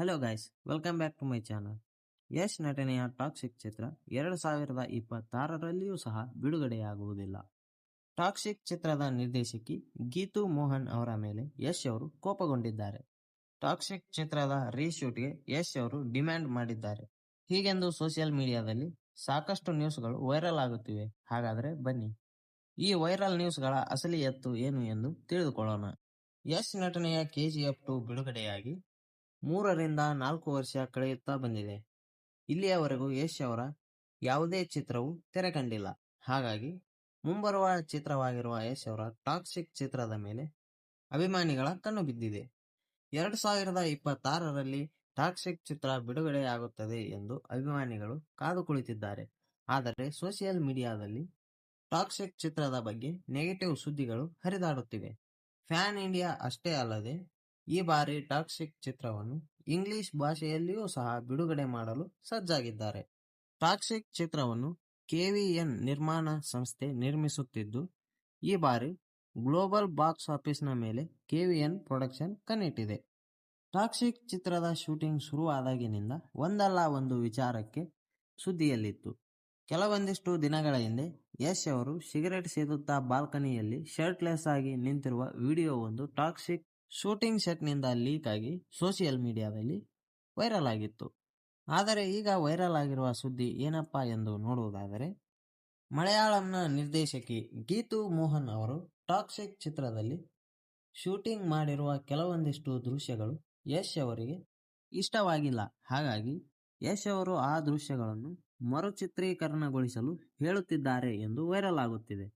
Hello guys welcome back to my channel Yash ನಟನೆಯ Toxic ಚಿತ್ರ ಎರಡು ಸಾವಿರದ ಇಪ್ಪತ್ತಾರರಲ್ಲಿಯೂ ಸಹ ಬಿಡುಗಡೆಯಾಗುವುದಿಲ್ಲ. ಟಾಕ್ಸಿಕ್ ಚಿತ್ರದ ನಿರ್ದೇಶಕಿ ಗೀತು ಮೋಹನ್ ಅವರ ಮೇಲೆ ಯಶ್ ಅವರು ಕೋಪಗೊಂಡಿದ್ದಾರೆ. ಟಾಕ್ಸಿಕ್ ಚಿತ್ರದ ರೀಶೂಟ್ಗೆ ಯಶ್ ಅವರು ಡಿಮ್ಯಾಂಡ್ ಮಾಡಿದ್ದಾರೆ. ಹೀಗೆಂದು ಸೋಷಿಯಲ್ ಮೀಡಿಯಾದಲ್ಲಿ ಸಾಕಷ್ಟು ನ್ಯೂಸ್ಗಳು ವೈರಲ್ ಆಗುತ್ತಿವೆ. ಹಾಗಾದರೆ ಬನ್ನಿ, ಈ ವೈರಲ್ ನ್ಯೂಸ್ಗಳ ಅಸಲಿ ಎತ್ತು ಏನು ಎಂದು ತಿಳಿದುಕೊಳ್ಳೋಣ. ಯಶ್ ನಟನೆಯ ಕೆಜಿಎಫ್ ಟು ಬಿಡುಗಡೆಯಾಗಿ ಮೂರರಿಂದ ನಾಲ್ಕು ವರ್ಷ ಕಳೆಯುತ್ತಾ ಬಂದಿದೆ. ಇಲ್ಲಿಯವರೆಗೂ ಯಶ್ ಅವರ ಯಾವುದೇ ಚಿತ್ರವು ತೆರೆ ಕಂಡಿಲ್ಲ ಹಾಗಾಗಿ ಮುಂಬರುವ ಚಿತ್ರವಾಗಿರುವ ಯಶ್ ಅವರ ಟಾಕ್ಸಿಕ್ ಚಿತ್ರದ ಮೇಲೆ ಅಭಿಮಾನಿಗಳ ಕಣ್ಣು ಬಿದ್ದಿದೆ. ಎರಡು ಸಾವಿರದ ಇಪ್ಪತ್ತಾರರಲ್ಲಿ ಟಾಕ್ಸಿಕ್ ಚಿತ್ರ ಬಿಡುಗಡೆಯಾಗುತ್ತದೆ ಎಂದು ಅಭಿಮಾನಿಗಳು ಕಾದು ಕುಳಿತಿದ್ದಾರೆ ಆದರೆ ಸೋಷಿಯಲ್ ಮೀಡಿಯಾದಲ್ಲಿ ಟಾಕ್ಸಿಕ್ ಚಿತ್ರದ ಬಗ್ಗೆ ನೆಗೆಟಿವ್ ಸುದ್ದಿಗಳು ಹರಿದಾಡುತ್ತಿವೆ. ಫ್ಯಾನ್ ಇಂಡಿಯಾ ಅಷ್ಟೇ ಅಲ್ಲದೆ ಈ ಬಾರಿ ಟಾಕ್ಸಿಕ್ ಚಿತ್ರವನ್ನು ಇಂಗ್ಲಿಷ್ ಭಾಷೆಯಲ್ಲಿಯೂ ಸಹ ಬಿಡುಗಡೆ ಮಾಡಲು ಸಜ್ಜಾಗಿದ್ದಾರೆ. ಟಾಕ್ಸಿಕ್ ಚಿತ್ರವನ್ನು ಕೆವಿಎನ್ ನಿರ್ಮಾಣ ಸಂಸ್ಥೆ ನಿರ್ಮಿಸುತ್ತಿದ್ದು, ಈ ಬಾರಿ ಗ್ಲೋಬಲ್ ಬಾಕ್ಸ್ ಆಫೀಸ್ನ ಮೇಲೆ ಕೆವಿಎನ್ ಪ್ರೊಡಕ್ಷನ್ ಕಣ್ಣಿಟ್ಟಿದೆ. ಟಾಕ್ಸಿಕ್ ಚಿತ್ರದ ಶೂಟಿಂಗ್ ಶುರುವಾದಾಗಿನಿಂದ ಒಂದಲ್ಲ ಒಂದು ವಿಚಾರಕ್ಕೆ ಸುದ್ದಿಯಲ್ಲಿತ್ತು. ಕೆಲವೊಂದಿಷ್ಟು ದಿನಗಳ ಹಿಂದೆ ಯಶ್ ಅವರು ಸಿಗರೆಟ್ ಸೇದುತ್ತಾ ಬಾಲ್ಕನಿಯಲ್ಲಿ ಶರ್ಟ್ಲೆಸ್ ಆಗಿ ನಿಂತಿರುವ ವಿಡಿಯೋ ಒಂದು ಟಾಕ್ಸಿಕ್ ಶೂಟಿಂಗ್ ಸೆಟ್ನಿಂದ ಲೀಕ್ ಆಗಿ ಸೋಷಿಯಲ್ ಮೀಡಿಯಾದಲ್ಲಿ ವೈರಲ್ ಆಗಿತ್ತು. ಆದರೆ ಈಗ ವೈರಲ್ ಆಗಿರುವ ಸುದ್ದಿ ಏನಪ್ಪ ಎಂದು ನೋಡುವುದಾದರೆ, ಮಲಯಾಳಂನ ನಿರ್ದೇಶಕಿ ಗೀತು ಮೋಹನ್ ಅವರು ಟಾಕ್ಸಿಕ್ ಚಿತ್ರದಲ್ಲಿ ಶೂಟಿಂಗ್ ಮಾಡಿರುವ ಕೆಲವೊಂದಿಷ್ಟು ದೃಶ್ಯಗಳು ಯಶ್ ಅವರಿಗೆ ಇಷ್ಟವಾಗಿಲ್ಲ. ಹಾಗಾಗಿ ಯಶ್ ಅವರು ಆ ದೃಶ್ಯಗಳನ್ನು ಮರುಚಿತ್ರೀಕರಣಗೊಳಿಸಲು ಹೇಳುತ್ತಿದ್ದಾರೆ ಎಂದು ವೈರಲ್ ಆಗುತ್ತಿದೆ.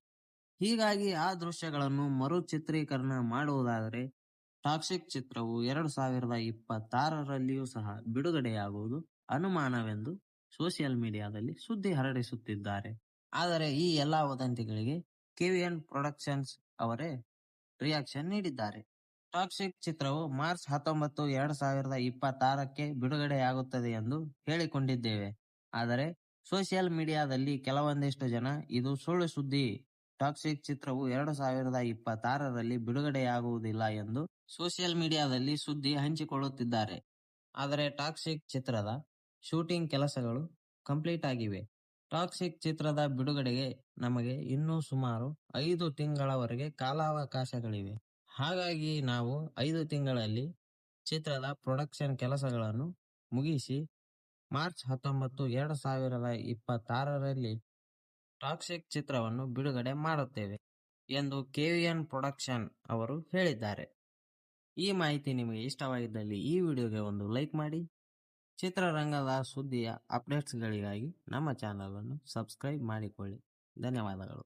ಹೀಗಾಗಿ ಆ ದೃಶ್ಯಗಳನ್ನು ಮರುಚಿತ್ರೀಕರಣ ಮಾಡುವುದಾದರೆ ಟಾಕ್ಸಿಕ್ ಚಿತ್ರವು ಎರಡು ಸಾವಿರದ ಇಪ್ಪತ್ತಾರರಲ್ಲಿಯೂ ಸಹ ಬಿಡುಗಡೆಯಾಗುವುದು ಅನುಮಾನವೆಂದು ಸೋಷಿಯಲ್ ಮೀಡಿಯಾದಲ್ಲಿ ಸುದ್ದಿ ಹರಡಿಸುತ್ತಿದ್ದಾರೆ. ಆದರೆ ಈ ಎಲ್ಲಾ ವದಂತಿಗಳಿಗೆ ಕೆವಿಎನ್ ಪ್ರೊಡಕ್ಷನ್ಸ್ ಅವರೇ ರಿಯಾಕ್ಷನ್ ನೀಡಿದ್ದಾರೆ. ಟಾಕ್ಸಿಕ್ ಚಿತ್ರವು ಮಾರ್ಚ್ ಹತ್ತೊಂಬತ್ತು, ಎರಡು ಸಾವಿರದ ಇಪ್ಪತ್ತಾರಕ್ಕೆ ಬಿಡುಗಡೆಯಾಗುತ್ತದೆ ಎಂದು ಹೇಳಿಕೊಂಡಿದ್ದೇವೆ. ಆದರೆ ಸೋಷಿಯಲ್ ಮೀಡಿಯಾದಲ್ಲಿ ಕೆಲವೊಂದಿಷ್ಟು ಜನ ಇದು ಸುಳ್ಳು ಸುದ್ದಿ ಟಾಕ್ಸಿಕ್ ಚಿತ್ರವು ಎರಡು ಸಾವಿರದ ಇಪ್ಪತ್ತಾರರಲ್ಲಿ ಬಿಡುಗಡೆಯಾಗುವುದಿಲ್ಲ ಎಂದು ಸೋಷಿಯಲ್ ಮೀಡಿಯಾದಲ್ಲಿ ಸುದ್ದಿ ಹಂಚಿಕೊಳ್ಳುತ್ತಿದ್ದಾರೆ. ಆದರೆ ಟಾಕ್ಸಿಕ್ ಚಿತ್ರದ ಶೂಟಿಂಗ್ ಕೆಲಸಗಳು ಕಂಪ್ಲೀಟ್ ಆಗಿವೆ. ಟಾಕ್ಸಿಕ್ ಚಿತ್ರದ ಬಿಡುಗಡೆಗೆ ನಮಗೆ ಇನ್ನೂ ಸುಮಾರು ಐದು ತಿಂಗಳವರೆಗೆ ಕಾಲಾವಕಾಶಗಳಿವೆ. ಹಾಗಾಗಿ ನಾವು ಐದು ತಿಂಗಳಲ್ಲಿ ಚಿತ್ರದ ಪ್ರೊಡಕ್ಷನ್ ಕೆಲಸಗಳನ್ನು ಮುಗಿಸಿ ಮಾರ್ಚ್ ಹತ್ತೊಂಬತ್ತು ಎರಡು ಸಾವಿರದ ಇಪ್ಪತ್ತಾರರಲ್ಲಿ ಟಾಕ್ಸಿಕ್ ಚಿತ್ರವನ್ನು ಬಿಡುಗಡೆ ಮಾಡುತ್ತೇವೆ ಎಂದು ಕೆವಿಎನ್ ಪ್ರೊಡಕ್ಷನ್ ಅವರು ಹೇಳಿದ್ದಾರೆ. ಈ ಮಾಹಿತಿ ನಿಮಗೆ ಇಷ್ಟವಾಗಿದ್ದಲ್ಲಿ ಈ ವಿಡಿಯೋಗೆ ಒಂದು ಲೈಕ್ ಮಾಡಿ. ಚಿತ್ರರಂಗದ ಸುದ್ದಿಯ ಅಪ್ಡೇಟ್ಸ್ಗಳಿಗಾಗಿ ನಮ್ಮ ಚಾನಲನ್ನು ಸಬ್ಸ್ಕ್ರೈಬ್ ಮಾಡಿಕೊಳ್ಳಿ. ಧನ್ಯವಾದಗಳು.